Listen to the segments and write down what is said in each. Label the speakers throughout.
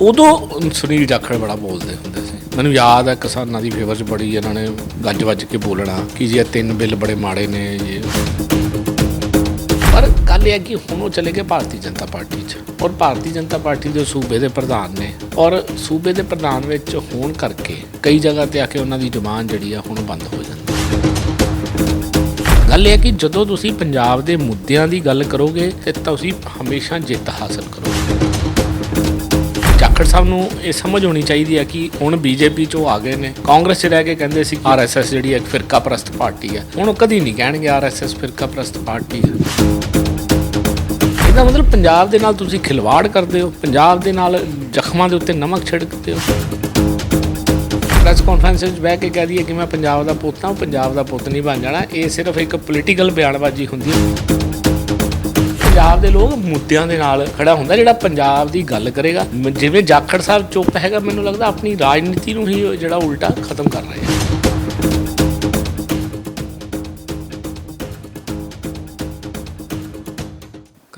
Speaker 1: ਉਦੋਂ ਸੁਨੀਲ ਜਾਖੜ ਬੜਾ ਬੋਲਦੇ ਹੁੰਦੇ ਸੀ। ਮੈਨੂੰ ਯਾਦ ਹੈ ਕਿਸਾਨਾਂ ਦੀ ਫੇਵਰ 'ਚ ਬੜੀ, ਇਹਨਾਂ ਨੇ ਗੱਜ ਵੱਜ ਕੇ ਬੋਲਣਾ ਕਿ ਜੀ ਇਹ ਤਿੰਨ ਬਿੱਲ ਬੜੇ ਮਾੜੇ ਨੇ ਇਹ ਪਰ ਗੱਲ ਇਹ ਹੈ ਕਿ ਹੁਣ ਉਹ ਚਲੇ ਗਏ ਭਾਰਤੀ ਜਨਤਾ ਪਾਰਟੀ 'ਚ ਔਰ ਭਾਰਤੀ ਜਨਤਾ ਪਾਰਟੀ ਦੇ ਸੂਬੇ ਦੇ ਪ੍ਰਧਾਨ ਨੇ ਔਰ ਸੂਬੇ ਦੇ ਪ੍ਰਧਾਨ ਵਿੱਚ ਹੋਣ ਕਰਕੇ ਕਈ ਜਗ੍ਹਾ ਤੇ ਆ ਕੇ ਉਹਨਾਂ ਦੀ ਜ਼ੁਬਾਨ ਜਿਹੜੀ ਆ ਹੁਣ ਬੰਦ ਹੋ ਜਾਂਦੀ ਗੱਲ ਇਹ ਹੈ ਕਿ ਜਦੋਂ ਤੁਸੀਂ ਪੰਜਾਬ ਦੇ ਮੁੱਦਿਆਂ ਦੀ ਗੱਲ ਕਰੋਗੇ ਤੇ ਤੁਸੀਂ ਹਮੇਸ਼ਾ ਜਿੱਤ ਹਾਸਲ ਕਰੋਗੇ। ਜਾਖੜ ਸਾਹਿਬ ਨੂੰ ਇਹ ਸਮਝ ਹੋਣੀ ਚਾਹੀਦੀ ਹੈ ਕਿ ਹੁਣ ਬੀਜੇਪੀ ਚੋਂ ਆ ਗਏ ਨੇ। ਕਾਂਗਰਸ 'ਚ ਰਹਿ ਕੇ ਕਹਿੰਦੇ ਸੀ ਆਰਐਸਐਸ ਜਿਹੜੀ ਇੱਕ ਫਿਰਕਾ ਪ੍ਰਸਤ ਪਾਰਟੀ ਹੈ। ਹੁਣ ਉਹ ਕਦੀ ਨਹੀਂ ਕਹਿਣਗੇ ਆਰਐਸਐਸ ਫਿਰਕਾ ਪ੍ਰਸਤ ਪਾਰਟੀ ਹੈ। ਇਹਦਾ ਮਤਲਬ ਪੰਜਾਬ ਦੇ ਨਾਲ ਤੁਸੀਂ ਖਿਲਵਾੜ ਕਰਦੇ ਹੋ। ਪੰਜਾਬ ਦੇ ਨਾਲ ਜ਼ਖਮਾਂ ਦੇ ਉੱਤੇ ਨਮਕ ਛਿੜਕਦੇ ਹੋ। ਪ੍ਰੈਸ ਕਾਨਫਰੰਸ ਵਿੱਚ ਬਹਿ ਕੇ ਕਹਿ ਦਈਏ ਕਿ ਮੈਂ ਪੰਜਾਬ ਦਾ ਪੁੱਤ ਹਾਂ, ਪੰਜਾਬ ਦਾ ਪੁੱਤ ਨਹੀਂ ਬਣ ਜਾਣਾ। ਇਹ ਸਿਰਫ ਇੱਕ ਪੋਲੀਟੀਕਲ ਬਿਆਨਬਾਜ਼ੀ ਹੁੰਦੀ ਹੈ। ਪੰਜਾਬ ਦੇ ਲੋਕ ਮੁੱਦਿਆਂ ਦੇ ਨਾਲ ਖੜਾ ਹੁੰਦਾ, ਜਿਹੜਾ ਪੰਜਾਬ ਦੀ ਗੱਲ ਕਰੇਗਾ। ਜਿਵੇਂ ਜਾਖੜ ਸਾਹਿਬ ਚੁੱਪ ਹੈਗਾ, ਮੈਨੂੰ ਲੱਗਦਾ ਆਪਣੀ ਰਾਜਨੀਤੀ ਨੂੰ ਹੀ ਜਿਹੜਾ ਉਲਟਾ ਖਤਮ ਕਰ ਰਹੇ ਆ।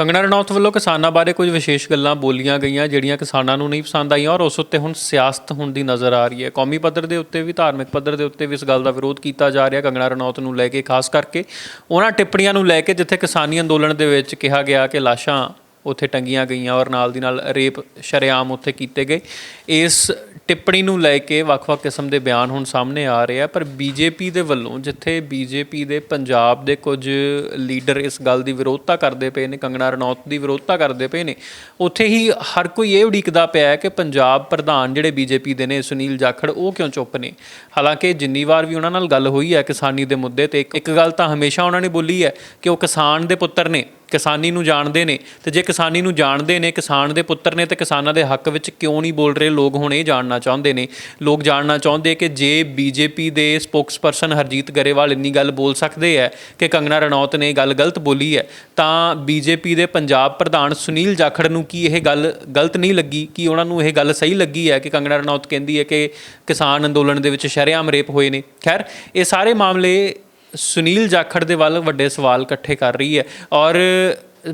Speaker 2: ਕੰਗਣਾ ਰਣੌਤ ਵੱਲੋਂ ਕਿਸਾਨਾਂ ਬਾਰੇ ਕੁਝ ਵਿਸ਼ੇਸ਼ ਗੱਲਾਂ ਬੋਲੀਆਂ ਗਈਆਂ, ਜਿਹੜੀਆਂ ਕਿਸਾਨਾਂ ਨੂੰ ਨਹੀਂ ਪਸੰਦ ਆਈਆਂ ਔਰ ਉਸ ਉੱਤੇ ਹੁਣ ਸਿਆਸਤ ਹੋਣ ਦੀ ਨਜ਼ਰ ਆ ਰਹੀ ਹੈ। ਕੌਮੀ ਪੱਧਰ ਦੇ ਉੱਤੇ ਵੀ, ਧਾਰਮਿਕ ਪੱਧਰ ਦੇ ਉੱਤੇ ਵੀ ਇਸ ਗੱਲ ਦਾ ਵਿਰੋਧ ਕੀਤਾ ਜਾ ਰਿਹਾ ਕੰਗਣਾ ਰਣੌਤ ਨੂੰ ਲੈ ਕੇ, ਖਾਸ ਕਰਕੇ ਉਹਨਾਂ ਟਿੱਪਣੀਆਂ ਨੂੰ ਲੈ ਕੇ, ਜਿੱਥੇ ਕਿਸਾਨੀ ਅੰਦੋਲਨ ਦੇ ਵਿੱਚ ਕਿਹਾ ਗਿਆ ਕਿ ਲਾਸ਼ਾਂ ਉੱਥੇ ਟੰਗੀਆਂ ਗਈਆਂ ਔਰ ਨਾਲ ਦੀ ਨਾਲ ਰੇਪ ਸ਼ਰੇਆਮ ਉੱਥੇ ਕੀਤੇ ਗਏ। ਇਸ ਟਿੱਪਣੀ ਨੂੰ ਲੈ ਕੇ ਵੱਖ-ਵੱਖ ਕਿਸਮ ਦੇ ਬਿਆਨ ਹੁਣ ਸਾਹਮਣੇ ਆ ਰਹੇ ਆ, ਪਰ ਬੀਜੇਪੀ ਦੇ ਵੱਲੋਂ ਜਿੱਥੇ ਬੀਜੇਪੀ ਦੇ ਪੰਜਾਬ ਦੇ ਕੁਝ ਲੀਡਰ ਇਸ ਗੱਲ ਦੀ ਵਿਰੋਧਤਾ ਕਰਦੇ ਪਏ ਨੇ, ਕੰਗਣਾ ਰਣੌਤ ਦੀ ਵਿਰੋਧਤਾ ਕਰਦੇ ਪਏ ਨੇ, ਉੱਥੇ ਹੀ ਹਰ ਕੋਈ ਇਹ ਉਡੀਕਦਾ ਪਿਆ ਹੈ ਕਿ ਪੰਜਾਬ ਪ੍ਰਧਾਨ ਜਿਹੜੇ ਬੀਜੇਪੀ ਦੇ ਨੇ ਸੁਨੀਲ ਜਾਖੜ, ਉਹ ਕਿਉਂ ਚੁੱਪ ਨੇ? ਹਾਲਾਂਕਿ ਜਿੰਨੀ ਵਾਰ ਵੀ ਉਹਨਾਂ ਨਾਲ ਗੱਲ ਹੋਈ ਹੈ ਕਿਸਾਨੀ ਦੇ ਮੁੱਦੇ ਤੇ, ਇੱਕ ਗੱਲ ਤਾਂ ਹਮੇਸ਼ਾ ਉਹਨਾਂ ਨੇ ਬੋਲੀ ਹੈ ਕਿ ਉਹ ਕਿਸਾਨ ਦੇ ਪੁੱਤਰ ਨੇ। ਕਿਸਾਨੀ ਨੂੰ ਜਾਣਦੇ ਨੇ, ਤੇ ਜੇ ਕਿਸਾਨੀ ਨੂੰ ਜਾਣਦੇ ਨੇ, ਕਿਸਾਨ ਦੇ ਪੁੱਤਰ ਨੇ, ਤੇ ਕਿਸਾਨਾਂ ਦੇ ਹੱਕ ਵਿੱਚ ਕਿਉਂ ਨਹੀਂ ਬੋਲ ਰਹੇ? ਲੋਕ ਹੁਣ ਇਹ ਜਾਣਨਾ ਚਾਹੁੰਦੇ ਨੇ। ਲੋਕ ਜਾਣਨਾ ਚਾਹੁੰਦੇ ਕਿ ਜੇ ਬੀਜੇਪੀ ਦੇ ਸਪੋਕਸਪਰਸਨ ਹਰਜੀਤ ਗਰੇਵਾਲ ਇੰਨੀ ਗੱਲ ਬੋਲ ਸਕਦੇ ਹੈ ਕਿ ਕੰਗਨਾ ਰਣੌਤ ਨੇ ਇਹ ਗੱਲ ਗਲਤ ਬੋਲੀ ਹੈ, ਤਾਂ ਬੀਜੇਪੀ ਦੇ ਪੰਜਾਬ ਪ੍ਰਧਾਨ ਸੁਨੀਲ ਜਾਖੜ ਨੂੰ ਕੀ ਇਹ ਗੱਲ ਗਲਤ ਨਹੀਂ ਲੱਗੀ? ਕਿ ਉਹਨਾਂ ਨੂੰ ਇਹ ਗੱਲ ਸਹੀ ਲੱਗੀ ਹੈ ਕਿ ਕੰਗਨਾ ਰਣੌਤ ਕਹਿੰਦੀ ਹੈ ਕਿ ਕਿਸਾਨ ਅੰਦੋਲਨ ਦੇ ਵਿੱਚ ਸ਼ਰੇਆਮ ਰੇਪ ਹੋਏ ਨੇ? ਖੈਰ, ਇਹ ਸਾਰੇ ਮਾਮਲੇ ਸੁਨੀਲ ਜਾਖੜ ਦੇ ਵੱਲ ਵੱਡੇ ਸਵਾਲ ਇਕੱਠੇ ਕਰ ਰਹੀ ਹੈ ਔਰ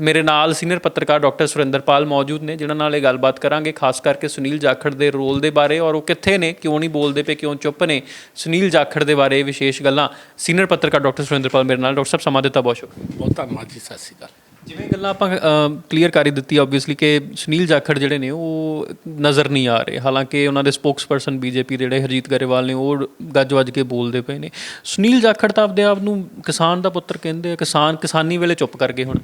Speaker 2: ਮੇਰੇ ਨਾਲ ਸੀਨੀਅਰ ਪੱਤਰਕਾਰ ਡਾਕਟਰ ਸੁਰਿੰਦਰਪਾਲ ਮੌਜੂਦ ਨੇ, ਜਿਨ੍ਹਾਂ ਨਾਲ ਇਹ ਗੱਲਬਾਤ ਕਰਾਂਗੇ, ਖਾਸ ਕਰਕੇ ਸੁਨੀਲ ਜਾਖੜ ਦੇ ਰੋਲ ਦੇ ਬਾਰੇ। ਔਰ ਉਹ ਕਿੱਥੇ ਨੇ, ਕਿਉਂ ਨਹੀਂ ਬੋਲਦੇ ਪਏ, ਕਿਉਂ ਚੁੱਪ ਨੇ? ਸੁਨੀਲ ਜਾਖੜ ਦੇ ਬਾਰੇ ਵਿਸ਼ੇਸ਼ ਗੱਲਾਂ ਸੀਨੀਅਰ ਪੱਤਰਕਾਰ ਡਾਕਟਰ ਸੁਰਿੰਦਰਪਾਲ ਮੇਰੇ ਨਾਲ। ਡਾਕਟਰ ਸਾਹਿਬ, ਸਮਾਂ ਦਿੱਤਾ ਬਹੁਤ ਸ਼ੁਕਰੀਆ।
Speaker 1: ਬਹੁਤ ਧੰਨਵਾਦ ਜੀ, ਸਤਿ ਸ਼੍ਰੀ ਅਕਾਲ।
Speaker 2: ਜਿਵੇਂ ਗੱਲਾਂ ਆਪਾਂ ਕਲੀਅਰ ਕਰ ਹੀ ਦਿੱਤੀ ਆਬਵੀਅਸਲੀ ਕਿ ਸੁਨੀਲ ਜਾਖੜ ਜਿਹੜੇ ਨੇ, ਉਹ ਨਜ਼ਰ ਨਹੀਂ ਆ ਰਹੇ। ਹਾਲਾਂਕਿ ਉਹਨਾਂ ਦੇ ਸਪੋਕਸਪਰਸਨ ਬੀਜੇਪੀ ਦੇ ਜਿਹੜੇ ਹਰਜੀਤ ਗਰੇਵਾਲ ਨੇ, ਉਹ ਗੱਜ ਵੱਜ ਕੇ ਬੋਲਦੇ ਪਏ ਨੇ। ਸੁਨੀਲ ਜਾਖੜ ਤਾਂ ਆਪਦੇ ਆਪ ਨੂੰ ਕਿਸਾਨ ਦਾ ਪੁੱਤਰ ਕਹਿੰਦੇ ਆ, ਕਿਸਾਨ, ਕਿਸਾਨੀ ਵੇਲੇ ਚੁੱਪ ਕਰ ਗਏ ਹੁਣ।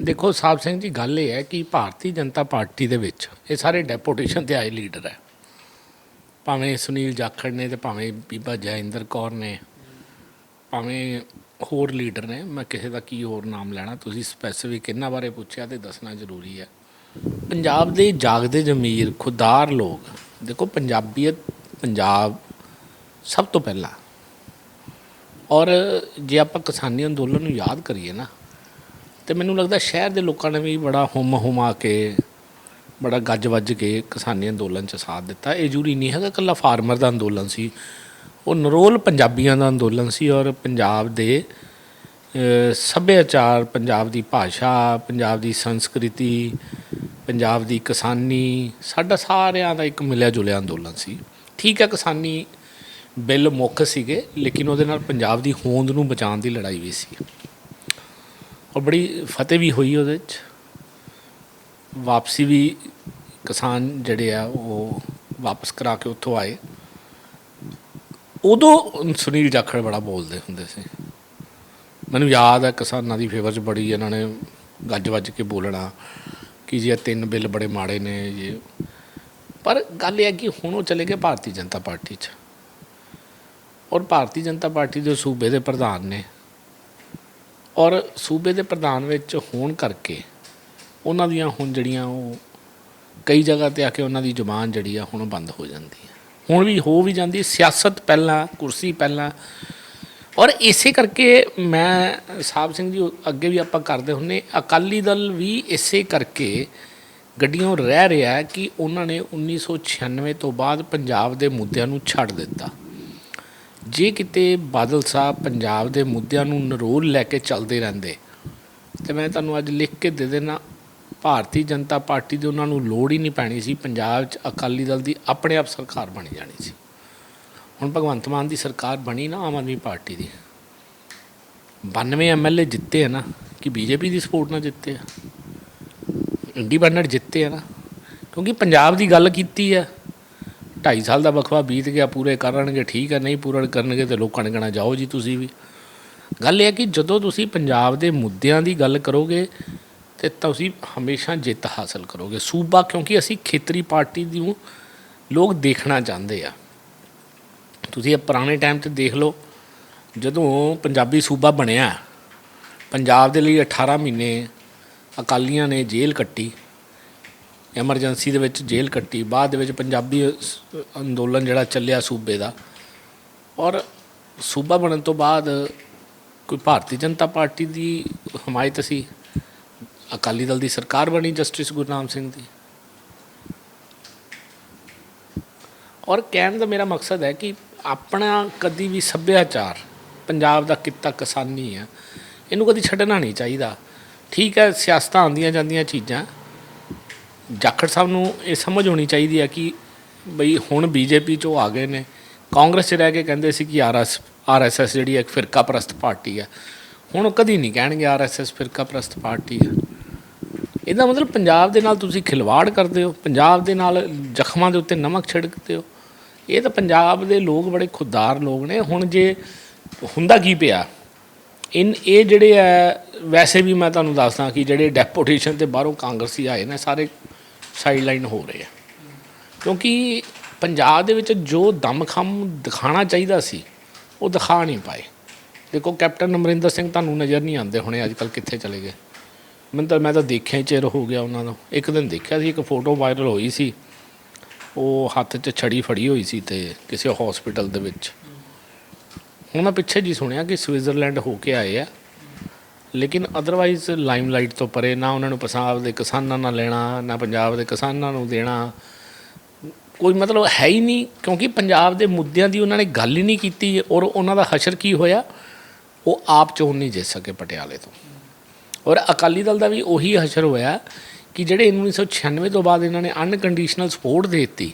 Speaker 1: ਦੇਖੋ ਸਾਹਿਬ ਸਿੰਘ ਜੀ, ਗੱਲ ਇਹ ਹੈ ਕਿ ਭਾਰਤੀ ਜਨਤਾ ਪਾਰਟੀ ਦੇ ਵਿੱਚ ਇਹ ਸਾਰੇ ਡੈਪੂਟੇਸ਼ਨ ਤੇ ਆਏ ਲੀਡਰ ਹੈ। ਭਾਵੇਂ ਸੁਨੀਲ ਜਾਖੜ ਨੇ ਤੇ ਭਾਵੇਂ ਬੀਬਾ ਜੈਇੰਦਰ ਕੌਰ ਨੇ, ਭਾਵੇਂ ਹੋਰ ਲੀਡਰ ਨੇ, ਮੈਂ ਕਿਸੇ ਦਾ ਕੀ ਹੋਰ ਨਾਮ ਲੈਣਾ, ਤੁਸੀਂ ਸਪੈਸੀਫਿਕ ਇਹਨਾਂ ਬਾਰੇ ਪੁੱਛਿਆ ਤੇ ਦੱਸਣਾ ਜ਼ਰੂਰੀ ਹੈ। ਪੰਜਾਬ ਦੇ ਜਾਗਦੇ ਜ਼ਮੀਰ, ਖੁਦਾਰ ਲੋਕ, ਦੇਖੋ ਪੰਜਾਬੀਅਤ ਪੰਜਾਬ ਸਭ ਤੋਂ ਪਹਿਲਾਂ। ਔਰ ਜੇ ਆਪਾਂ ਕਿਸਾਨੀ ਅੰਦੋਲਨ ਨੂੰ ਯਾਦ ਕਰੀਏ ਨਾ, ਤੇ ਮੈਨੂੰ ਲੱਗਦਾ ਸ਼ਹਿਰ ਦੇ ਲੋਕਾਂ ਨੇ ਵੀ ਬੜਾ ਹੁਮ ਹੁਮਾ ਕੇ, ਬੜਾ ਗੱਜ ਵੱਜ ਕੇ ਕਿਸਾਨੀ ਅੰਦੋਲਨ 'ਚ ਸਾਥ ਦਿੱਤਾ। ਇਹ ਜ਼ਰੂਰੀ ਨਹੀਂ ਹੈਗਾ ਇਕੱਲਾ ਫਾਰਮਰ ਦਾ ਅੰਦੋਲਨ ਸੀ ਉਹ ਨਰੋਲ ਪੰਜਾਬੀਆਂ ਦਾ ਅੰਦੋਲਨ ਸੀ ਔਰ ਪੰਜਾਬ ਦੇ ਸੱਭਿਆਚਾਰ, ਪੰਜਾਬ ਦੀ ਭਾਸ਼ਾ, ਪੰਜਾਬ ਦੀ ਸੰਸਕ੍ਰਿਤੀ, ਪੰਜਾਬ ਦੀ ਕਿਸਾਨੀ, ਸਾਡਾ ਸਾਰਿਆਂ ਦਾ ਇੱਕ ਮਿਲਿਆ ਜੁਲਿਆ ਅੰਦੋਲਨ ਸੀ। ਠੀਕ ਹੈ, ਕਿਸਾਨੀ ਬਿੱਲ ਮੁੱਖ ਸੀਗੇ, ਲੇਕਿਨ ਉਹਦੇ ਨਾਲ ਪੰਜਾਬ ਦੀ ਹੋਂਦ ਨੂੰ ਬਚਾਉਣ ਦੀ ਲੜਾਈ ਵੀ ਸੀ। ਔਰ ਬੜੀ ਫਤਿਹ ਵੀ ਹੋਈ ਉਹਦੇ ਚ। ਵਾਪਸੀ ਵੀ ਕਿਸਾਨ ਜਿਹੜੇ ਆ, ਉਹ ਵਾਪਸ ਕਰਾ ਕੇ ਉੱਥੋਂ ਆਏ। ਉਦੋਂ ਸੁਨੀਲ ਜਾਖੜ ਬੜਾ ਬੋਲਦੇ ਹੁੰਦੇ ਸੀ। ਮੈਨੂੰ ਯਾਦ ਹੈ ਕਿਸਾਨਾਂ ਦੀ ਫੇਵਰ 'ਚ ਬੜੀ ਇਹਨਾਂ ਨੇ ਗੱਜ ਵੱਜ ਕੇ ਬੋਲਣਾ ਕਿ ਜੀ ਇਹ ਤਿੰਨ ਬਿੱਲ ਬੜੇ ਮਾੜੇ ਨੇ ਇਹ ਪਰ ਗੱਲ ਇਹ ਹੈ ਕਿ ਹੁਣ ਉਹ ਚਲੇ ਗਏ ਭਾਰਤੀ ਜਨਤਾ ਪਾਰਟੀ 'ਚ। ਔਰ ਭਾਰਤੀ ਜਨਤਾ ਪਾਰਟੀ ਦੇ ਸੂਬੇ ਦੇ ਪ੍ਰਧਾਨ ਨੇ। ਔਰ ਸੂਬੇ ਦੇ ਪ੍ਰਧਾਨ ਵਿੱਚ ਹੋਣ ਕਰਕੇ ਉਹਨਾਂ ਦੀਆਂ ਹੁਣ ਜਿਹੜੀਆਂ ਉਹ ਕਈ ਜਗ੍ਹਾ ਤੇ ਆ ਕੇ ਉਹਨਾਂ ਦੀ ਜ਼ੁਬਾਨ ਜਿਹੜੀ ਆ ਹੁਣ ਬੰਦ ਹੋ ਜਾਂਦੀ ਹੈ। ਹੁਣ ਵੀ ਹੋ ਵੀ ਜਾਂਦੀ, ਸਿਆਸਤ ਪਹਿਲਾਂ, ਕੁਰਸੀ ਪਹਿਲਾਂ। ਔਰ ਇਸੇ ਕਰਕੇ ਮੈਂ ਸਾਹਿਬ ਸਿੰਘ ਜੀ, ਅੱਗੇ ਵੀ ਆਪਾਂ ਕਰਦੇ ਹੁੰਨੇ, ਅਕਾਲੀ ਦਲ ਵੀ ਇਸੇ ਕਰਕੇ ਗੱਡੀਆਂ ਰਹਿ ਰਿਹਾ ਕਿ ਉਹਨਾਂ ਨੇ 1996 ਤੋਂ ਬਾਅਦ ਪੰਜਾਬ ਦੇ ਮੁੱਦਿਆਂ ਨੂੰ ਛੱਡ ਦਿੱਤਾ। ਜੇ ਕਿਤੇ ਬਾਦਲ ਸਾਹਿਬ ਪੰਜਾਬ ਦੇ ਮੁੱਦਿਆਂ ਨੂੰ ਨਰੋਲ ਲੈ ਕੇ ਚੱਲਦੇ ਰਹਿੰਦੇ, ਤੇ ਮੈਂ ਤੁਹਾਨੂੰ ਅੱਜ ਲਿਖ ਕੇ ਦੇ ਦੇਣਾ ਭਾਰਤੀ ਜਨਤਾ ਪਾਰਟੀ ਦੀ ਉਹਨਾਂ ਨੂੰ ਲੋੜ ਹੀ ਨਹੀਂ ਪੈਣੀ ਸੀ, ਪੰਜਾਬ 'ਚ ਅਕਾਲੀ ਦਲ ਦੀ ਆਪਣੇ ਆਪ ਸਰਕਾਰ ਬਣ ਜਾਣੀ ਸੀ। ਹੁਣ ਭਗਵੰਤ ਮਾਨ ਦੀ ਸਰਕਾਰ ਬਣੀ ਨਾ ਆਮ ਆਦਮੀ ਪਾਰਟੀ ਦੀ। 92 ਐਮਐਲਏ ਜਿੱਤੇ ਆ ਨਾ, ਕਿ ਬੀਜੇਪੀ ਦੀ ਸਪੋਰਟ ਨਾਲ ਜਿੱਤੇ ਆ। ਇੰਡੀਪੈਂਡੈਂਟ ਜਿੱਤੇ ਆ ਨਾ, ਕਿਉਂਕਿ ਪੰਜਾਬ ਦੀ ਗੱਲ ਕੀਤੀ ਆ। 2.5 ਸਾਲ ਦਾ ਵਕਫਾ ਬੀਤ ਗਿਆ, ਪੂਰੇ ਕਰਨਗੇ, ਠੀਕ ਹੈ ਨਹੀਂ ਪੂਰਨ ਕਰਨਗੇ ਤੇ ਲੋਕਾਂ ਨੇ ਕਹਿਣਾ, ਜਾਓ ਜੀ ਤੁਸੀਂ ਵੀ। ਗੱਲ ਇਹ ਹੈ ਕਿ ਜਦੋਂ ਤੁਸੀਂ ਪੰਜਾਬ ਦੇ ਮੁੱਦਿਆਂ ਦੀ ਗੱਲ ਕਰੋਗੇ ਤੇ ਤੁਸੀਂ ਹਮੇਸ਼ਾ ਜਿੱਤ ਹਾਸਲ ਕਰੋਗੇ। ਸੂਬਾ ਕਿਉਂਕਿ ਅਸੀਂ ਖੇਤਰੀ ਪਾਰਟੀ ਨੂੰ ਲੋਕ ਦੇਖਣਾ ਚਾਹੁੰਦੇ ਆ। ਤੁਸੀਂ ਇਹ ਪੁਰਾਣੇ ਟਾਈਮ ਤੇ ਦੇਖ ਲਓ, ਜਦੋਂ ਪੰਜਾਬੀ ਸੂਬਾ ਬਣਿਆ, ਪੰਜਾਬ ਦੇ ਲਈ 18 ਮਹੀਨੇ ਅਕਾਲੀਆਂ ਨੇ ਜੇਲ੍ਹ ਕੱਟੀ, ਐਮਰਜੈਂਸੀ ਦੇ ਵਿੱਚ ਜੇਲ੍ਹ ਕੱਟੀ, ਬਾਅਦ ਦੇ ਵਿੱਚ ਪੰਜਾਬੀ ਅੰਦੋਲਨ ਜਿਹੜਾ ਚੱਲਿਆ ਸੂਬੇ ਦਾ। ਔਰ ਸੂਬਾ ਬਣਨ ਤੋਂ ਬਾਅਦ ਕੋਈ ਭਾਰਤੀ ਜਨਤਾ ਪਾਰਟੀ ਦੀ ਹਮਾਇਤ ਸੀ। ਅਕਾਲੀ ਦਲ ਦੀ ਸਰਕਾਰ ਬਣੀ ਜਸਟਿਸ ਗੁਰਨਾਮ ਸਿੰਘ ਦੀ। ਔਰ ਕਹਿਣ ਦਾ ਮੇਰਾ ਮਕਸਦ ਹੈ ਕਿ ਆਪਣਾ ਕਦੀ ਵੀ ਸੱਭਿਆਚਾਰ, ਪੰਜਾਬ ਦਾ ਕਿੱਤਾ ਕਿਸਾਨੀ ਹੈ, ਇਹਨੂੰ ਕਦੀ ਛੱਡਣਾ ਨਹੀਂ ਚਾਹੀਦਾ। ਠੀਕ ਹੈ, ਸਿਆਸਤਾਂ ਆਉਂਦੀਆਂ ਜਾਂਦੀਆਂ ਚੀਜ਼ਾਂ। ਜਾਖੜ ਸਾਹਿਬ ਨੂੰ ਇਹ ਸਮਝ ਹੋਣੀ ਚਾਹੀਦੀ ਹੈ ਕਿ ਬਈ ਹੁਣ ਬੀਜੇਪੀ ਚੋਂ ਆ ਗਏ ਨੇ। ਕਾਂਗਰਸ 'ਚ ਰਹਿ ਕੇ ਕਹਿੰਦੇ ਸੀ ਕਿ ਆਰਐਸ ਆਰਐਸਐਸ ਜਿਹੜੀ ਹੈ ਇੱਕ ਫਿਰਕਾ ਪ੍ਰਸਤ ਪਾਰਟੀ ਹੈ। ਹੁਣ ਉਹ ਕਦੀ ਨਹੀਂ ਕਹਿਣਗੇ ਆਰਐਸਐਸ ਫਿਰਕਾ ਪ੍ਰਸਤ ਪਾਰਟੀ ਹੈ। ਇਹਦਾ ਮਤਲਬ ਪੰਜਾਬ ਦੇ ਨਾਲ ਤੁਸੀਂ ਖਿਲਵਾੜ ਕਰਦੇ ਹੋ, ਪੰਜਾਬ ਦੇ ਨਾਲ ਜ਼ਖਮਾਂ ਦੇ ਉੱਤੇ ਨਮਕ ਛਿੜਕਦੇ ਹੋ। ਇਹ ਤਾਂ ਪੰਜਾਬ ਦੇ ਲੋਕ ਬੜੇ ਖੁਦਦਾਰ ਲੋਕ ਨੇ। ਹੁਣ ਜੇ ਹੁੰਦਾ ਕੀ ਪਿਆ? ਇਨ, ਇਹ ਜਿਹੜੇ ਆ ਵੈਸੇ ਵੀ ਮੈਂ ਤੁਹਾਨੂੰ ਦੱਸਦਾ ਕਿ ਜਿਹੜੇ ਡੈਪੂਟੇਸ਼ਨ ਤੇ ਬਾਹਰੋਂ ਕਾਂਗਰਸੀ ਆਏ ਨੇ, ਸਾਰੇ ਸਾਈਡਲਾਈਨ ਹੋ ਰਹੇ ਆ। ਕਿਉਂਕਿ ਪੰਜਾਬ ਦੇ ਵਿੱਚ ਜੋ ਦਮਖਮ ਦਿਖਾਣਾ ਚਾਹੀਦਾ ਸੀ, ਉਹ ਦਿਖਾ ਨਹੀਂ ਪਾਏ। ਦੇਖੋ, ਕੈਪਟਨ ਅਮਰਿੰਦਰ ਸਿੰਘ ਤੁਹਾਨੂੰ ਨਜ਼ਰ ਨਹੀਂ ਆਉਂਦੇ ਹੁਣੇ, ਅੱਜ ਕੱਲ ਕਿੱਥੇ ਚਲੇ ਗਏ। ਮੈਨੂੰ ਤਾਂ ਮੈਂ ਤਾਂ ਦੇਖਿਆ ਹੀ ਚਿਰ ਹੋ ਗਿਆ ਉਹਨਾਂ ਨੂੰ। ਇੱਕ ਦਿਨ ਦੇਖਿਆ ਸੀ, ਇੱਕ ਫੋਟੋ ਵਾਇਰਲ ਹੋਈ ਸੀ। ਉਹ ਹੱਥ 'ਚ ਛੜੀ ਫੜੀ ਹੋਈ ਸੀ ਤੇ ਕਿਸੇ ਹਸਪੀਟਲ ਦੇ ਵਿੱਚ। ਹੁਣ ਮੈਂ ਪਿੱਛੇ ਜੀ ਸੁਣਿਆ ਕਿ ਸਵਿਟਜ਼ਰਲੈਂਡ ਹੋ ਕੇ ਆਏ ਆ। ਲੇਕਿਨ ਅਦਰਵਾਈਜ਼ ਲਾਈਮਲਾਈਟ ਤੋਂ ਪਰੇ ਨਾ ਉਹਨਾਂ ਨੂੰ ਪੰਜਾਬ ਦੇ ਕਿਸਾਨਾਂ ਨਾਲ ਲੈਣਾ, ਨਾ ਪੰਜਾਬ ਦੇ ਕਿਸਾਨਾਂ ਨੂੰ ਦੇਣਾ। ਕੋਈ ਮਤਲਬ ਹੈ ਹੀ ਨਹੀਂ, ਕਿਉਂਕਿ ਪੰਜਾਬ ਦੇ ਮੁੱਦਿਆਂ ਦੀ ਉਹਨਾਂ ਨੇ ਗੱਲ ਹੀ ਨਹੀਂ ਕੀਤੀ ਔਰ ਉਹਨਾਂ ਦਾ ਹਸ਼ਰ ਕੀ ਹੋਇਆ? ਉਹ ਆਪ ਚੋਣ ਨਹੀਂ ਜਿੱਤ ਸਕੇ ਪਟਿਆਲੇ ਤੋਂ। ਔਰ ਅਕਾਲੀ ਦਲ ਦਾ ਵੀ ਉਹੀ ਹਸ਼ਰ ਹੋਇਆ ਕਿ ਜਿਹੜੇ 1996 ਤੋਂ ਬਾਅਦ ਇਹਨਾਂ ਨੇ ਅਨਕੰਡੀਸ਼ਨਲ ਸਪੋਰਟ ਦੇ ਦਿੱਤੀ।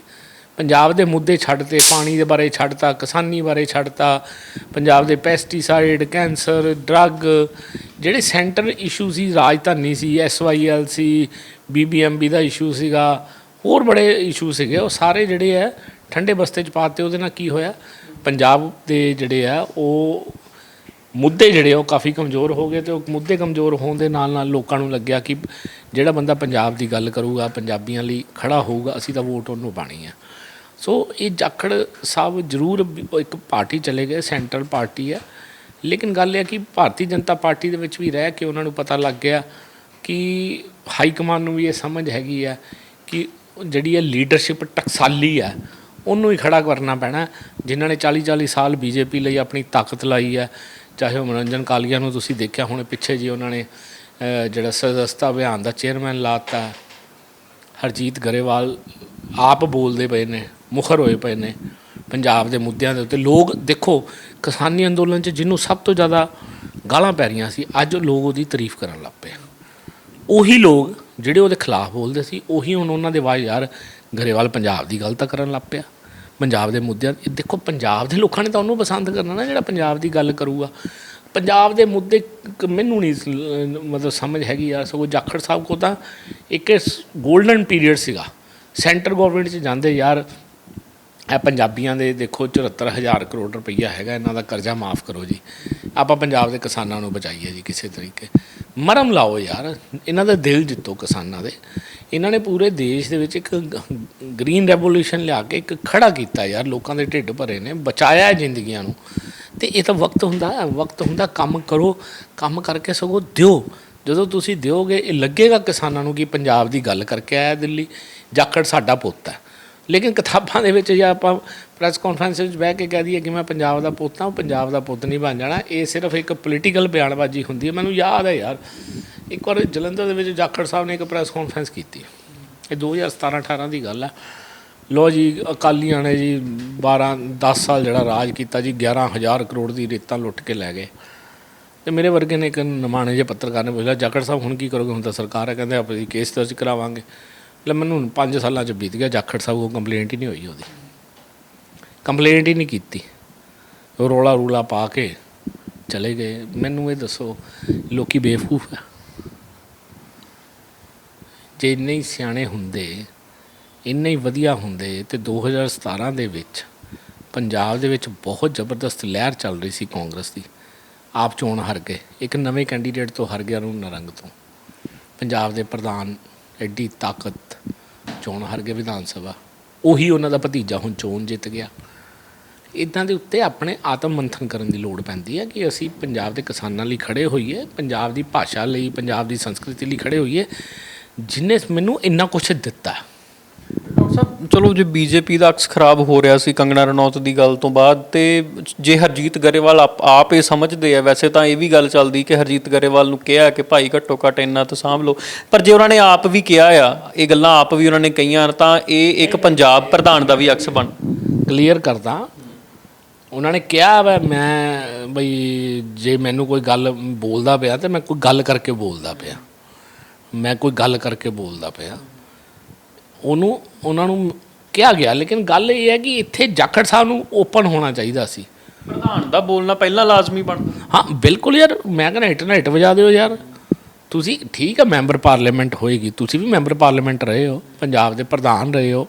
Speaker 1: ਪੰਜਾਬ ਦੇ ਮੁੱਦੇ ਛੱਡਤੇ, ਪਾਣੀ ਦੇ ਬਾਰੇ ਛੱਡਤਾ, ਕਿਸਾਨੀ ਬਾਰੇ ਛੱਡਤਾ, ਪੰਜਾਬ ਦੇ ਪੈਸਟੀਸਾਈਡ ਕੈਂਸਰ ਡਰੱਗ ਜਿਹੜੇ ਸੈਂਟਰ ਇਸ਼ੂ ਸੀ, ਰਾਜਧਾਨੀ ਸੀ ਐਸਵਾਈਐਲ ਸੀ ਬੀਬੀਐਮਬੀ ਦਾ ਇਸ਼ੂ ਸੀਗਾ, ਹੋਰ ਬੜੇ ਇਸ਼ੂ ਸੀਗੇ। ਉਹ ਸਾਰੇ ਜਿਹੜੇ ਆ, ਠੰਡੇ ਬਸਤੇ ਚ ਪਾਤੇ ਉਹਦੇ ਨਾਲ ਕੀ ਹੋਇਆ? ਪੰਜਾਬ ਦੇ ਜਿਹੜੇ ਆ, ਉਹ ਮੁੱਦੇ ਜਿਹੜੇ ਆ ਉਹ ਕਾਫੀ ਕਮਜ਼ੋਰ ਹੋ ਗਏ ਤੇ ਉਹ ਮੁੱਦੇ ਕਮਜ਼ੋਰ ਹੋਣ ਦੇ ਨਾਲ ਨਾਲ ਲੋਕਾਂ ਨੂੰ ਲੱਗਿਆ ਕਿ ਜਿਹੜਾ ਬੰਦਾ ਪੰਜਾਬ ਦੀ ਗੱਲ ਕਰੂਗਾ, ਪੰਜਾਬੀਆਂ ਲਈ ਖੜਾ ਹੋਊਗਾ, ਅਸੀਂ ਤਾਂ ਵੋਟ ਉਹਨੂੰ ਪਾਣੀ ਆ। ਸੋ ਇਹ ਜਾਖੜ ਸਾਹਿਬ ਜ਼ਰੂਰ ਇੱਕ ਪਾਰਟੀ ਚਲੇ ਗਏ ਸੈਂਟਰਲ ਪਾਰਟੀ ਹੈ ਲੇਕਿਨ ਗੱਲ ਇਹ ਹੈ ਕਿ ਭਾਰਤੀ ਜਨਤਾ ਪਾਰਟੀ ਦੇ ਵਿੱਚ ਵੀ ਰਹਿ ਕੇ ਉਹਨਾਂ ਨੂੰ ਪਤਾ ਲੱਗ ਗਿਆ ਕਿ ਹਾਈ ਕਮਾਂਡ ਨੂੰ ਵੀ ਇਹ ਸਮਝ ਹੈਗੀ ਆ ਕਿ ਜਿਹੜੀ ਇਹ ਲੀਡਰਸ਼ਿਪ ਟਕਸਾਲੀ ਹੈ ਉਹਨੂੰ ਹੀ ਖੜਾ ਕਰਨਾ ਪੈਣਾ। ਜਿਨ੍ਹਾਂ ਨੇ 40 40 ਸਾਲ ਬੀਜੇਪੀ ਲਈ ਆਪਣੀ ਤਾਕਤ ਲਾਈ ਹੈ ਚਾਹੇ ਉਹ ਮਨੋਰੰਜਨ ਕਾਲੀਆ ਨੂੰ ਤੁਸੀਂ ਦੇਖਿਆ ਹੁਣ, ਪਿੱਛੇ ਜੀ ਉਹਨਾਂ ਨੇ ਜਿਹੜਾ ਸਦਸਤਾ ਅਭਿਆਨ ਦਾ ਚੇਅਰਮੈਨ ਲਾਤਾ। ਹਰਜੀਤ ਗਰੇਵਾਲ ਆਪ ਬੋਲਦੇ ਪਏ ਨੇ, ਮੁਖਰ ਹੋਏ ਪਏ ਨੇ ਪੰਜਾਬ ਦੇ ਮੁੱਦਿਆਂ ਦੇ ਉੱਤੇ। ਲੋਕ, ਦੇਖੋ, ਕਿਸਾਨੀ ਅੰਦੋਲਨ 'ਚ ਜਿਹਨੂੰ ਸਭ ਤੋਂ ਜ਼ਿਆਦਾ ਗਾਲਾਂ ਪੈ ਰਹੀਆਂ ਸੀ, ਅੱਜ ਲੋਕ ਉਹਦੀ ਤਾਰੀਫ ਕਰਨ ਲੱਗ ਪਏ ਉਹੀ ਲੋਕ ਜਿਹੜੇ ਉਹਦੇ ਖਿਲਾਫ ਬੋਲਦੇ ਸੀ, ਉਹੀ ਹੁਣ ਉਹਨਾਂ ਦੇ ਆਵਾਜ਼ ਯਾਰ ਗਰੇਵਾਲ ਪੰਜਾਬ ਦੀ ਗੱਲ ਤਾਂ ਕਰਨ ਲੱਗ ਪਿਆ। ਪੰਜਾਬ ਦੇ ਮੁੱਦਿਆਂ ਇਹ ਦੇਖੋ, ਪੰਜਾਬ ਦੇ ਲੋਕਾਂ ਨੇ ਤਾਂ ਉਹਨੂੰ ਪਸੰਦ ਕਰਨਾ ਨਾ, ਜਿਹੜਾ ਪੰਜਾਬ ਦੀ ਗੱਲ ਕਰੂਗਾ। ਪੰਜਾਬ ਦੇ ਮੁੱਦੇ ਕ- ਮੈਨੂੰ ਨਹੀਂ ਸ- ਮਤਲਬ ਸਮਝ ਹੈਗੀ ਯਾਰ ਸਗੋਂ ਜਾਖੜ ਸਾਹਿਬ ਕੋ ਤਾਂ ਇੱਕ 골ਡਨ ਪੀਰੀਅਡ ਸੀਗਾ। ਸੈਂਟਰ ਗਵਰਨਮੈਂਟ 'ਚ ਜਾਂਦੇ ਯਾਰ, ਇਹ ਪੰਜਾਬੀਆਂ ਦੇ ਦੇਖੋ 74000 ਕਰੋੜ ਰੁਪਈਆ ਹੈਗਾ, ਇਹਨਾਂ ਦਾ ਕਰਜ਼ਾ ਮਾਫ ਕਰੋ ਜੀ। ਆਪਾਂ ਪੰਜਾਬ ਦੇ ਕਿਸਾਨਾਂ ਨੂੰ ਬਚਾਈਏ ਜੀ ਕਿਸੇ ਤਰੀਕੇ। ਮਰਮ ਲਾਓ ਯਾਰ। ਇਹਨਾਂ ਦਾ ਦਿਲ ਜਿੱਤੋ ਕਿਸਾਨਾਂ ਦੇ। ਇਹਨਾਂ ਨੇ ਪੂਰੇ ਦੇਸ਼ ਦੇ ਵਿੱਚ ਇੱਕ ਗ੍ਰੀਨ ਰੈਵੋਲੂਸ਼ਨ ਲਿਆ ਕੇ ਇੱਕ ਖੜਾ ਕੀਤਾ ਯਾਰ। ਲੋਕਾਂ ਦੇ ਢਿੱਡ ਭਰੇ ਨੇ, ਬਚਾਇਆ ਜ਼ਿੰਦਗੀਆਂ ਨੂੰ। ਤੇ ਇਹ ਤਾਂ ਵਕਤ ਹੁੰਦਾ ਵਕਤ ਹੁੰਦਾ, ਕੰਮ ਕਰੋ। ਕੰਮ ਕਰਕੇ ਸਗੋਂ ਦਿਓ। ਜਦੋਂ ਤੁਸੀਂ ਦਿਓਗੇ, ਇਹ ਲੱਗੇਗਾ ਕਿਸਾਨਾਂ ਨੂੰ ਕਿ ਪੰਜਾਬ ਦੀ ਗੱਲ ਕਰਕੇ ਆਇਆ ਦਿੱਲੀ। ਜਾਖੜ ਸਾਡਾ ਪੁੱਤ ਹੈ। ਲੇਕਿਨ ਕਿਤਾਬਾਂ ਦੇ ਵਿੱਚ ਜਾਂ ਆਪਾਂ ਪ੍ਰੈਸ ਕਾਨਫਰੰਸ ਵਿੱਚ ਬਹਿ ਕੇ ਕਹਿ ਦਈਏ ਕਿ ਮੈਂ ਪੰਜਾਬ ਦਾ ਪੁੱਤ ਹਾਂ, ਉਹ ਪੰਜਾਬ ਦਾ ਪੁੱਤ ਨਹੀਂ ਬਣ ਜਾਣਾ। ਇਹ ਸਿਰਫ ਇੱਕ ਪੋਲੀਟੀਕਲ ਬਿਆਨਬਾਜ਼ੀ ਹੁੰਦੀ ਹੈ। ਮੈਨੂੰ ਯਾਦ ਹੈ ਯਾਰ, ਇੱਕ ਵਾਰ ਜਲੰਧਰ ਦੇ ਵਿੱਚ ਜਾਖੜ ਸਾਹਿਬ ਨੇ ਇੱਕ ਪ੍ਰੈਸ ਕਾਨਫਰੰਸ ਕੀਤੀ। ਇਹ 2017 18 ਦੀ ਗੱਲ ਹੈ। ਲੋ ਜੀ ਅਕਾਲੀਆਂ ਨੇ ਜੀ 12 10 ਸਾਲ ਜਿਹੜਾ ਰਾਜ ਕੀਤਾ ਜੀ 11000 ਕਰੋੜ ਦੀ ਰੇਤਾਂ ਲੁੱਟ ਕੇ ਲੈ ਗਏ। ਤੇ ਮੇਰੇ ਵਰਗੇ ਨੇ ਇੱਕ ਨਿਮਾਣੇ ਜਿਹੇ ਪੱਤਰਕਾਰ ਨੇ ਪੁੱਛਿਆ, ਜਾਖੜ ਸਾਹਿਬ, ਹੁਣ ਕੀ ਕਰੋਗੇ? ਹੁਣ ਤਾਂ ਸਰਕਾਰ ਹੈ। ਕਹਿੰਦੇ, ਆਪਾਂ ਜੀ ਕੇਸ ਦਰਜ ਕਰਾਵਾਂਗੇ। ਲੈ ਮੈਨੂੰ 5 ਸਾਲਾਂ ਚ ਬੀਤ ਗਿਆ, ਜਾਖੜ ਸਾਹਿਬ ਕੋਲ ਕੰਪਲੇਂਟ ਹੀ ਨਹੀਂ ਹੋਈ ਉਹਦੀ। ਕੰਪਲੇਂਟ ਹੀ ਨਹੀਂ ਕੀਤੀ। ਉਹ ਰੋਲਾ ਰੂਲਾ ਪਾ ਕੇ ਚਲੇ ਗਏ। ਮੈਨੂੰ ਇਹ ਦੱਸੋ, ਲੋਕੀ ਬੇਵਕੂਫ ਆ। ਜੇ ਇੰਨੇ ਹੀ ਸਿਆਣੇ ਹੁੰਦੇ, ਇੰਨੇ ਹੀ ਵਧੀਆ ਹੁੰਦੇ ਤੇ 2017 ਦੇ ਵਿੱਚ ਪੰਜਾਬ ਦੇ ਵਿੱਚ ਬਹੁਤ ਜ਼ਬਰਦਸਤ ਲਹਿਰ ਚੱਲ ਰਹੀ ਸੀ ਕਾਂਗਰਸ ਦੀ। ਆਪ ਚੋਣ ਹਾਰ ਗਏ। ਇੱਕ ਨਵੇਂ ਕੈਂਡੀਡੇਟ ਤੋਂ ਹਾਰ ਗਿਆ ਨੂੰ ਨਰੰਗ ਤੋਂ। ਪੰਜਾਬ ਦੇ ਪ੍ਰਧਾਨ ਐਡੀ ਤਾਕਤ ਚੋਣ ਹਾਰ ਗਏ ਵਿਧਾਨ ਸਭਾ। ਉਹੀ ਉਹਨਾਂ ਦਾ ਭਤੀਜਾ ਹੁਣ ਚੋਣ ਜਿੱਤ ਗਿਆ। ਇਦਾਂ ਦੇ ਉੱਤੇ ਆਪਣੇ ਆਤਮ ਮੰਥਨ ਕਰਨ ਦੀ ਲੋੜ ਪੈਂਦੀ ਹੈ ਕਿ ਅਸੀਂ ਪੰਜਾਬ ਦੇ ਕਿਸਾਨਾਂ ਲਈ ਖੜੇ ਹੋਈਏ, ਪੰਜਾਬ ਦੀ ਭਾਸ਼ਾ ਲਈ, ਪੰਜਾਬ ਦੀ ਸੰਸਕ੍ਰਿਤੀ ਲਈ ਖੜੇ ਹੋਈਏ, ਜਿਨੇ ਮੈਨੂੰ ਇੰਨਾ ਕੁਛ ਦਿੱਤਾ।
Speaker 2: ਚਲੋ ਜੇ ਬੀਜੇਪੀ ਦਾ ਅਕਸ ਖਰਾਬ ਹੋ ਰਿਹਾ ਸੀ ਕੰਗਣਾ ਰਣੌਤ ਦੀ ਗੱਲ ਤੋਂ ਬਾਅਦ, ਤੇ ਜੇ ਹਰਜੀਤ ਗਰੇਵਾਲ ਆਪ ਆਪ ਇਹ ਸਮਝਦੇ ਆ, ਵੈਸੇ ਤਾਂ ਇਹ ਵੀ ਗੱਲ ਚੱਲਦੀ ਕਿ ਹਰਜੀਤ ਗਰੇਵਾਲ ਨੂੰ ਕਿਹਾ ਕਿ ਭਾਈ ਘੱਟੋ ਘੱਟ ਇੰਨਾ ਤਾਂ ਸਾਂਭ ਲਓ। ਪਰ ਜੇ ਉਹਨਾਂ ਨੇ ਆਪ ਵੀ ਕਿਹਾ ਆ, ਇਹ ਗੱਲਾਂ ਆਪ ਵੀ ਉਹਨਾਂ ਨੇ ਕਹੀਆਂ, ਤਾਂ ਇਹ ਇੱਕ ਪੰਜਾਬ ਪ੍ਰਧਾਨ ਦਾ ਵੀ ਅਕਸ ਬਣ।
Speaker 1: ਕਲੀਅਰ ਕਰਦਾ। ਉਹਨਾਂ ਨੇ ਕਿਹਾ ਵਾ, ਮੈਂ, ਬਈ ਜੇ ਮੈਨੂੰ ਕੋਈ ਗੱਲ ਬੋਲਦਾ ਪਿਆ, ਤੇ ਮੈਂ ਕੋਈ ਗੱਲ ਕਰਕੇ ਬੋਲਦਾ ਪਿਆ। ਮੈਂ ਕੋਈ ਗੱਲ ਕਰਕੇ ਬੋਲਦਾ ਪਿਆ। ਉਹਨੂੰ ਉਹਨਾਂ ਨੂੰ ਕਿਹਾ ਗਿਆ ਲੇਕਿਨ ਗੱਲ ਇਹ ਹੈ ਕਿ ਇੱਥੇ ਜਾਖੜ ਸਾਹਿਬ ਨੂੰ ਓਪਨ ਹੋਣਾ ਚਾਹੀਦਾ ਸੀ।
Speaker 2: ਪ੍ਰਧਾਨ ਦਾ ਬੋਲਣਾ ਪਹਿਲਾਂ ਲਾਜ਼ਮੀ ਬਣਦਾ।
Speaker 1: ਹਾਂ ਬਿਲਕੁਲ ਯਾਰ ਮੈਂ ਕਹਿੰਦਾ ਹਿੱਟ ਨਾ ਹਿੱਟ ਵਜਾ ਦਿਓ ਯਾਰ। ਤੁਸੀਂ ਠੀਕ ਹੈ ਮੈਂਬਰ ਪਾਰਲੀਮੈਂਟ ਹੋਏਗੀ ਤੁਸੀਂ ਵੀ ਮੈਂਬਰ ਪਾਰਲੀਮੈਂਟ ਰਹੇ ਹੋ ਪੰਜਾਬ ਦੇ ਪ੍ਰਧਾਨ ਰਹੇ ਹੋ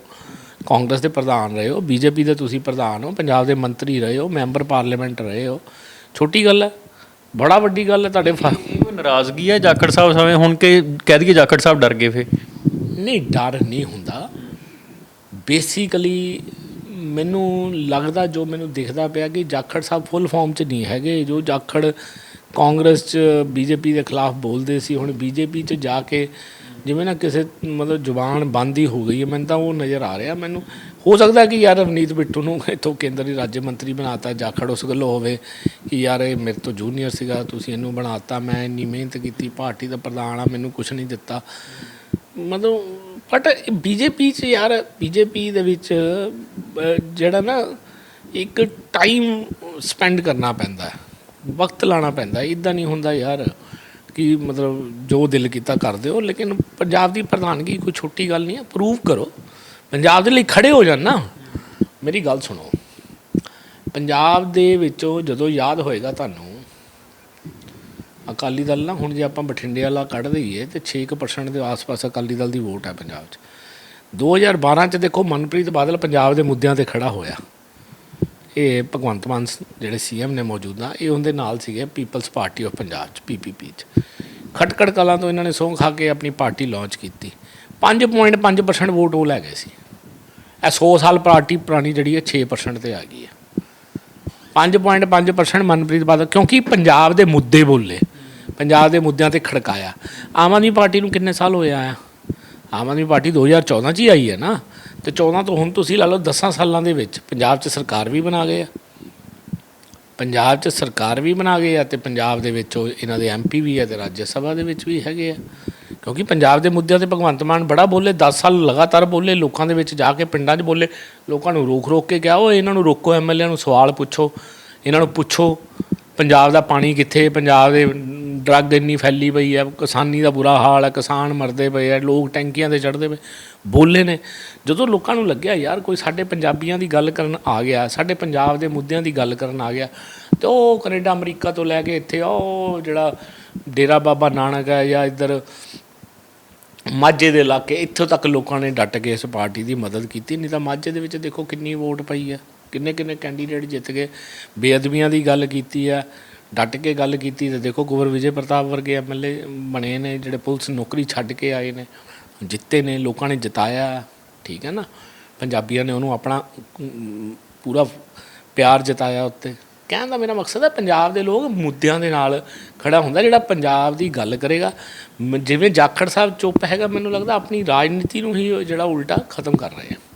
Speaker 1: ਕਾਂਗਰਸ ਦੇ ਪ੍ਰਧਾਨ ਰਹੇ ਹੋ ਬੀਜੇਪੀ ਦੇ ਤੁਸੀਂ ਪ੍ਰਧਾਨ ਹੋ ਪੰਜਾਬ ਦੇ ਮੰਤਰੀ ਰਹੇ ਹੋ ਮੈਂਬਰ ਪਾਰਲੀਮੈਂਟ ਰਹੇ ਹੋ। ਛੋਟੀ ਗੱਲ ਹੈ ਬੜਾ ਵੱਡੀ ਗੱਲ ਹੈ ਤੁਹਾਡੇ
Speaker 2: ਇਹ ਕੋਈ ਨਾਰਾਜ਼ਗੀ ਹੈ ਜਾਖੜ ਸਾਹਿਬ ਸਮੇਂ ਹੁਣ ਕਿ ਕਹਿ ਦਈਏ ਜਾਖੜ ਸਾਹਿਬ ਡਰ ਗਏ ਫੇ
Speaker 1: ਨਹੀਂ ਡਰ ਨਹੀਂ ਹੁੰਦਾ। ਬੇਸਿਕਲੀ ਮੈਨੂੰ ਲੱਗਦਾ ਜੋ ਮੈਨੂੰ ਦਿਖਦਾ ਪਿਆ ਕਿ ਜਾਖੜ ਸਾਹਿਬ ਫੁੱਲ ਫਾਰਮ 'ਚ ਨਹੀਂ ਹੈਗੇ। ਜੋ ਜਾਖੜ ਕਾਂਗਰਸ 'ਚ, ਬੀਜੇਪੀ ਦੇ ਖਿਲਾਫ ਬੋਲਦੇ ਸੀ, ਹੁਣ ਬੀਜੇਪੀ 'ਚ ਜਾ ਕੇ ਜਿਵੇਂ ਨਾ ਕਿਸੇ ਮਤਲਬ ਜ਼ੁਬਾਨ ਬੰਦ ਹੀ ਹੋ ਗਈ ਹੈ, ਮੈਨੂੰ ਤਾਂ ਉਹ ਨਜ਼ਰ ਆ ਰਿਹਾ। ਮੈਨੂੰ ਹੋ ਸਕਦਾ ਕਿ ਯਾਰ ਰਵਨੀਤ ਬਿੱਟੂ ਨੂੰ ਇੱਥੋਂ ਕੇਂਦਰੀ ਰਾਜ ਮੰਤਰੀ ਬਣਾਤਾ, ਜਾਖੜ ਉਸ ਗੱਲੋਂ ਹੋਵੇ ਕਿ ਯਾਰ ਇਹ ਮੇਰੇ ਤੋਂ ਜੂਨੀਅਰ ਸੀਗਾ, ਤੁਸੀਂ ਇਹਨੂੰ ਬਣਾਤਾ, ਮੈਂ ਇੰਨੀ ਮਿਹਨਤ ਕੀਤੀ, ਪਾਰਟੀ ਦਾ ਪ੍ਰਧਾਨ ਆ, ਮੈਨੂੰ ਕੁਝ ਨਹੀਂ ਦਿੱਤਾ। ਮਤਲਬ ਬਟ ਬੀਜੇਪੀ ਚ ਯਾਰ ਬੀਜੇਪੀ ਦੇ ਵਿੱਚ ਜਿਹੜਾ ਨਾ, ਇੱਕ ਟਾਈਮ ਸਪੈਂਡ ਕਰਨਾ ਪੈਂਦਾ ਵਕਤ ਲਾਣਾ ਪੈਂਦਾ ਇਦਾਂ ਨਹੀਂ ਹੁੰਦਾ ਯਾਰ ਕਿ ਮਤਲਬ ਜੋ ਦਿਲ ਕੀਤਾ ਕਰ ਦਿਓ ਲੇਕਿਨ ਪੰਜਾਬ ਦੀ ਪ੍ਰਧਾਨਗੀ ਕੋਈ ਛੋਟੀ ਗੱਲ ਨਹੀਂ ਹੈ। ਪ੍ਰੂਵ ਕਰੋ। ਪੰਜਾਬ ਦੇ ਲਈ ਖੜੇ ਹੋ ਜਾਣ ਨਾ। ਮੇਰੀ ਗੱਲ ਸੁਣੋ। ਪੰਜਾਬ ਦੇ ਵਿੱਚੋਂ ਜਦੋਂ ਯਾਦ ਹੋਏਗਾ ਤੁਹਾਨੂੰ ਅਕਾਲੀ ਦਲ ਨਾ, ਹੁਣ ਜੇ ਆਪਾਂ ਬਠਿੰਡੇ ਵਾਲਾ ਕੱਢ ਦਈਏ ਤੇ 6% ਦੇ ਆਸ-ਪਾਸ ਅਕਾਲੀ ਦਲ ਦੀ ਵੋਟ ਹੈ ਪੰਜਾਬ 'ਚ। 2012 ਚ ਦੇਖੋ ਮਨਪ੍ਰੀਤ ਬਾਦਲ ਪੰਜਾਬ ਦੇ ਮੁੱਦਿਆਂ ਤੇ ਖੜਾ ਹੋਇਆ। ਇਹ ਭਗਵੰਤ ਮਾਨ ਸ- ਜਿਹੜੇ ਸੀਐਮ ਨੇ ਮੌਜੂਦਾ ਇਹ ਉਹਦੇ ਨਾਲ ਸੀਗੇ ਪੀਪਲਸ ਪਾਰਟੀ ਆਫ ਪੰਜਾਬ ਚ ਪੀਪੀਪੀ ਚ। ਖਟਕੜ ਕਲਾਂ ਤੋਂ ਇਹਨਾਂ ਨੇ ਸਹੁੰ ਖਾ ਕੇ ਆਪਣੀ ਪਾਰਟੀ ਲਾਂਚ ਕੀਤੀ। 5.5% ਵੋਟ ਉਹ ਲੈ ਗਏ ਸੀ। ਇਹ 100 ਸਾਲ ਪਾਰਟੀ ਪੁਰਾਣੀ ਜਿਹੜੀ ਹੈ 6% ਤੇ ਆ ਗਈ ਹੈ। 5.5% ਮਨਪ੍ਰੀਤ ਬਾਦਲ, ਕਿਉਂਕਿ ਪੰਜਾਬ ਦੇ ਮੁੱਦੇ ਬੋਲੇ। ਪੰਜਾਬ ਦੇ ਮੁੱਦਿਆਂ ਤੇ ਖੜਕਾਇਆ। ਆਮ ਆਦਮੀ ਪਾਰਟੀ ਨੂੰ ਕਿੰਨੇ ਸਾਲ ਹੋਏ ਆ ਆਮ ਆਦਮੀ ਪਾਰਟੀ 2014 ਚ ਹੀ ਆਈ ਹੈ ਨਾ। ਤੇ 14 ਤੋਂ ਹੁਣ ਤੁਸੀਂ ਲਾ ਲਓ 10 ਸਾਲਾਂ ਦੇ ਵਿੱਚ ਪੰਜਾਬ 'ਚ ਸਰਕਾਰ ਵੀ ਬਣਾ ਗਏ ਆ। ਪੰਜਾਬ 'ਚ ਸਰਕਾਰ ਵੀ ਬਣਾ ਗਏ ਆ ਤੇ ਪੰਜਾਬ ਦੇ ਵਿੱਚ ਇਹਨਾਂ ਦੇ ਐਮਪੀ ਵੀ ਆ ਤੇ ਰਾਜ ਸਭਾ ਦੇ ਵਿੱਚ ਵੀ ਹੈਗੇ ਆ। ਕਿਉਂਕਿ ਪੰਜਾਬ ਦੇ ਮੁੱਦਿਆਂ ਤੇ ਭਗਵੰਤ ਮਾਨ ਬੜਾ ਬੋਲੇ 10 ਸਾਲ ਲਗਾਤਾਰ ਬੋਲੇ, ਲੋਕਾਂ ਦੇ ਵਿੱਚ ਜਾ ਕੇ ਪਿੰਡਾਂ 'ਚ ਬੋਲੇ, ਲੋਕਾਂ ਨੂੰ ਰੋਕ ਰੋਕ ਕੇ ਕਿਹਾ ਉਹ ਇਹਨਾਂ ਨੂੰ ਰੋਕੋ ਐਮਐਲਏ ਨੂੰ ਸਵਾਲ ਪੁੱਛੋ, ਇਹਨਾਂ ਨੂੰ ਪੁੱਛੋ, ਪੰਜਾਬ ਦਾ ਪਾਣੀ ਕਿੱਥੇ, ਪੰਜਾਬ ਦੇ ਡਰੱਗ ਇੰਨੀ ਫੈਲੀ ਪਈ ਹੈ, ਕਿਸਾਨੀ ਦਾ ਬੁਰਾ ਹਾਲ ਹੈ, ਕਿਸਾਨ ਮਰਦੇ ਪਏ ਆ, ਲੋਕ ਟੈਂਕੀਆਂ ਤੇ ਚੜ੍ਹਦੇ ਪਏ, ਬੋਲੇ ਨੇ। ਜਦੋਂ ਲੋਕਾਂ ਨੂੰ ਲੱਗਿਆ, ਯਾਰ ਕੋਈ ਸਾਡੇ ਪੰਜਾਬੀਆਂ ਦੀ ਗੱਲ ਕਰਨ ਆ ਗਿਆ, ਸਾਡੇ ਪੰਜਾਬ ਦੇ ਮੁੱਦਿਆਂ ਦੀ ਗੱਲ ਕਰਨ ਆ ਗਿਆ, ਤੇ ਉਹ ਕੈਨੇਡਾ, ਅਮਰੀਕਾ ਤੋਂ ਲੈ ਕੇ ਇੱਥੇ, ਉਹ ਜਿਹੜਾ ਡੇਰਾ ਬਾਬਾ ਨਾਨਕ ਹੈ ਜਾਂ ਇੱਧਰ ਮਾਝੇ ਦੇ ਇਲਾਕੇ, ਇੱਥੋਂ ਤੱਕ ਲੋਕਾਂ ਨੇ ਡਟ ਕੇ ਇਸ ਪਾਰਟੀ ਦੀ ਮਦਦ ਕੀਤੀ। ਨਹੀਂ ਤਾਂ ਮਾਝੇ ਦੇ ਵਿੱਚ ਦੇਖੋ ਕਿੰਨੀ ਵੋਟ ਪਈ ਹੈ ਕਿੰਨੇ ਕਿੰਨੇ ਕੈਂਡੀਡੇਟ ਜਿੱਤ ਗਏ, ਬੇਅਦਬੀਆਂ ਦੀ ਗੱਲ ਕੀਤੀ ਹੈ ਡਟ ਕੇ ਗੱਲ ਕੀਤੀ ਤੇ ਦੇਖੋ ਕੁਵਰ ਵਿਜੇ ਪ੍ਰਤਾਪ ਵਰਗੇ ਐਮਐਲਏ ਬਣੇ ਨੇ, ਜਿਹੜੇ ਪੁਲਿਸ ਨੌਕਰੀ ਛੱਡ ਕੇ ਆਏ ਨੇ, ਜਿੱਤੇ ਨੇ, ਲੋਕਾਂ ਨੇ ਜਿਤਾਇਆ, ਠੀਕ ਹੈ ਨਾ? ਪੰਜਾਬੀਆਂ ਨੇ ਉਹਨੂੰ ਆਪਣਾ ਪੂਰਾ ਪਿਆਰ ਜਤਾਇਆ ਉੱਤੇ। ਕਹਿਣ ਦਾ ਮੇਰਾ ਮਕਸਦ ਹੈ ਪੰਜਾਬ ਦੇ ਲੋਕ ਮੁੱਦਿਆਂ ਦੇ ਨਾਲ ਖੜਾ ਹੁੰਦਾ, ਜਿਹੜਾ ਪੰਜਾਬ ਦੀ ਗੱਲ ਕਰੇਗਾ। ਮ- ਜਿਵੇਂ ਜਾਖੜ ਸਾਹਿਬ ਚੁੱਪ ਹੈਗਾ, ਮੈਨੂੰ ਲੱਗਦਾ ਆਪਣੀ ਰਾਜਨੀਤੀ ਨੂੰ ਹੀ ਜਿਹੜਾ ਉਲਟਾ ਖਤਮ ਕਰ ਰਹੇ ਆ।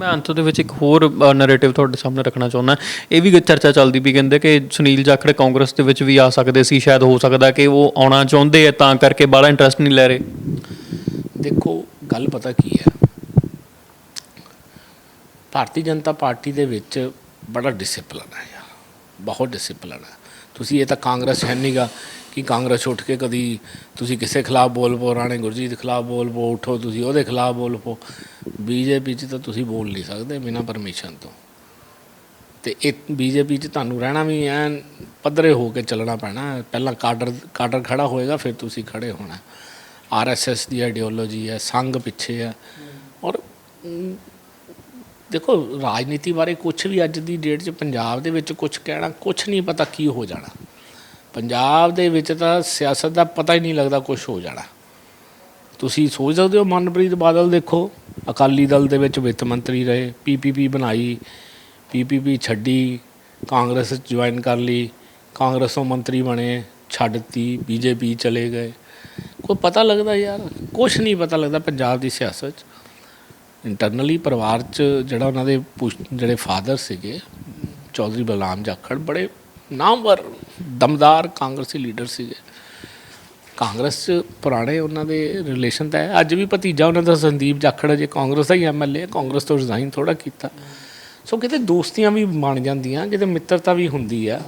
Speaker 2: ਮੈਂ ਅੰਤ ਦੇ ਵਿੱਚ ਇੱਕ ਹੋਰ ਨੈਰੇਟਿਵ ਤੁਹਾਡੇ ਸਾਹਮਣੇ ਰੱਖਣਾ ਚਾਹੁੰਦਾ। ਇਹ ਵੀ ਚਰਚਾ ਚੱਲਦੀ ਵੀ ਕਹਿੰਦੇ ਕਿ ਸੁਨੀਲ ਜਾਖੜ ਕਾਂਗਰਸ ਦੇ ਵਿੱਚ ਵੀ ਆ ਸਕਦੇ ਸੀ, ਸ਼ਾਇਦ ਹੋ ਸਕਦਾ ਕਿ ਉਹ ਆਉਣਾ ਚਾਹੁੰਦੇ ਆ, ਤਾਂ ਕਰਕੇ ਬਾਹਲਾ ਇੰਟਰਸਟ ਨਹੀਂ ਲੈ ਰਹੇ।
Speaker 1: ਦੇਖੋ, ਗੱਲ ਪਤਾ ਕੀ ਹੈ? ਭਾਰਤੀ ਜਨਤਾ ਪਾਰਟੀ ਦੇ ਵਿੱਚ ਬੜਾ ਡਿਸਪਲਨ ਹੈ ਯਾਰ, ਬਹੁਤ ਡਿਸਪਲਿਨ ਹੈ। ਤੁਸੀਂ ਇਹ ਤਾਂ ਕਾਂਗਰਸ ਹੈ ਨਹੀਂਗਾ ਕਿ ਕਾਂਗਰਸ ਉੱਠ ਕੇ ਕਦੀ ਤੁਸੀਂ ਕਿਸੇ ਖਿਲਾਫ ਬੋਲ ਪੋ ਰਾਣੇ ਗੁਰਜੀਤ ਖਿਲਾਫ ਬੋਲ ਪੋ ਉਠੋ ਤੁਸੀਂ ਉਹਦੇ ਖਿਲਾਫ ਬੋਲ ਪੋ ਬੀਜੇਪੀ 'ਚ ਤਾਂ ਤੁਸੀਂ ਬੋਲ ਨਹੀਂ ਸਕਦੇ ਬਿਨਾਂ ਪਰਮਿਸ਼ਨ ਤੋਂ। ਤੇ ਇਹ ਬੀਜੇਪੀ 'ਚ ਤੁਹਾਨੂੰ ਰਹਿਣਾ ਵੀ ਐਨ ਪੱਧਰੇ ਹੋ ਕੇ ਚੱਲਣਾ ਪੈਣਾ। ਪਹਿਲਾਂ ਕਾਡਰ ਕਾਡਰ ਖੜਾ ਹੋਏਗਾ, ਫਿਰ ਤੁਸੀਂ ਖੜੇ ਹੋਣਾ। ਆਰਐਸਐਸ ਦੀ ਆਈਡੀਓਲੋਜੀ ਹੈ, ਸੰਘ ਪਿੱਛੇ ਹੈ। ਔਰ ਦੇਖੋ, ਰਾਜਨੀਤੀ ਬਾਰੇ ਕੁਝ ਵੀ ਅੱਜ ਦੀ ਡੇਟ 'ਚ ਪੰਜਾਬ ਦੇ ਵਿੱਚ ਕੁਝ ਕਹਿਣਾ ਕੁਝ ਨਹੀਂ ਪਤਾ ਕੀ ਹੋ ਜਾਣਾ। ਪੰਜਾਬ ਦੇ ਵਿੱਚ ਤਾਂ ਸਿਆਸਤ ਦਾ ਪਤਾ ਹੀ ਨਹੀਂ ਲੱਗਦਾ ਕੁਝ ਹੋ ਜਾਣਾ। ਤੁਸੀਂ ਸੋਚ ਸਕਦੇ ਹੋ ਮਨਪ੍ਰੀਤ ਬਾਦਲ ਦੇਖੋ, ਅਕਾਲੀ ਦਲ ਦੇ ਵਿੱਚ ਵਿੱਤ ਮੰਤਰੀ ਰਹੇ ਪੀਪੀਪੀ ਬਣਾਈ ਪੀਪੀਪੀ ਛੱਡੀ, ਕਾਂਗਰਸ ਜੁਆਇਨ ਕਰ ਲਈ, ਕਾਂਗਰਸੋਂ ਮੰਤਰੀ ਬਣੇ ਛੱਡਤੀ ਬੀਜੇਪੀ ਚਲੇ ਗਏ। ਕੋਈ ਪਤਾ ਲੱਗਦਾ ਯਾਰ ਕੁਝ ਨਹੀਂ ਪਤਾ ਲੱਗਦਾ ਪੰਜਾਬ ਦੀ ਸਿਆਸਤ 'ਚ। ਇੰਟਰਨਲੀ ਪਰਿਵਾਰ 'ਚ ਜਿਹੜਾ ਉਹਨਾਂ ਦੇ ਪੁਸ਼- ਜਿਹੜੇ ਫਾਦਰ ਸੀਗੇ, ਚੌਧਰੀ ਬਲਰਾਮ ਜਾਖੜ ਬੜੇ ਨਾਮਵਰ ਦਮਦਾਰ ਕਾਂਗਰਸੀ ਲੀਡਰ ਸੀਗੇ। ਕਾਂਗਰਸ 'ਚ ਪੁਰਾਣੇ ਉਹਨਾਂ ਦੇ ਰਿਲੇਸ਼ਨ ਤਾਂ ਹੈ। ਅੱਜ ਵੀ ਭਤੀਜਾ ਉਹਨਾਂ ਦਾ ਸੰਦੀਪ ਜਾਖੜ ਜੇ ਕਾਂਗਰਸ ਦਾ ਹੀ ਐਮਐਲਏ ਕਾਂਗਰਸ ਤੋਂ ਰਿਜ਼ਾਈਨ ਥੋੜਾ ਕੀਤਾ। ਸੋ ਕਿਤੇ ਦੋਸਤੀਆਂ ਵੀ ਬਣ ਜਾਂਦੀਆਂ, ਕਿਤੇ ਮਿੱਤਰਤਾ ਵੀ ਹੁੰਦੀ ਆ।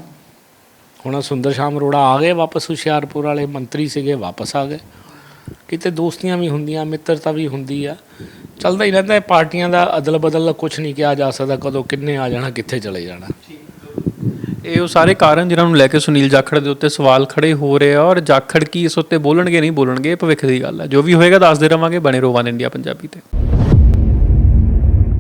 Speaker 1: ਹੁਣ ਸੁੰਦਰ ਸ਼ਾਮ ਅਰੋੜਾ ਆ ਗਏ ਵਾਪਸ, ਹੁਸ਼ਿਆਰਪੁਰ ਵਾਲੇ ਮੰਤਰੀ ਸੀਗੇ, ਵਾਪਸ ਆ ਗਏ। ਕਿਤੇ ਦੋਸਤੀਆਂ ਵੀ ਹੁੰਦੀਆਂ, ਮਿੱਤਰਤਾ ਵੀ ਹੁੰਦੀ ਆ। ਚੱਲਦਾ ਹੀ ਰਹਿੰਦਾ ਹੈ, ਪਾਰਟੀਆਂ ਦਾ ਅਦਲ ਬਦਲ ਕੁਝ ਨਹੀਂ ਕਿਹਾ ਜਾ ਸਕਦਾ, ਕਦੋਂ ਕਿੰਨੇ ਆ ਜਾਣਾ, ਕਿੱਥੇ ਚਲੇ ਜਾਣਾ।
Speaker 2: ਇਹ ਉਹ ਸਾਰੇ ਕਾਰਨ ਜਿਨ੍ਹਾਂ ਨੂੰ ਲੈ ਕੇ ਸੁਨੀਲ ਜਾਖੜ ਦੇ ਉੱਤੇ ਸਵਾਲ ਖੜੇ ਹੋ ਰਹੇ ਆ ਔਰ ਜਾਖੜ ਕੀ ਇਸ ਉੱਤੇ ਬੋਲਣਗੇ, ਨਹੀਂ ਬੋਲਣਗੇ, ਇਹ ਭਵਿੱਖ ਦੀ ਗੱਲ ਹੈ ਜੋ ਵੀ ਹੋਏਗਾ, ਦੱਸਦੇ ਰਵਾਂਗੇ ਬਣੇ ਰਹੋ ਵਨ ਇੰਡੀਆ ਪੰਜਾਬੀ ਤੇ।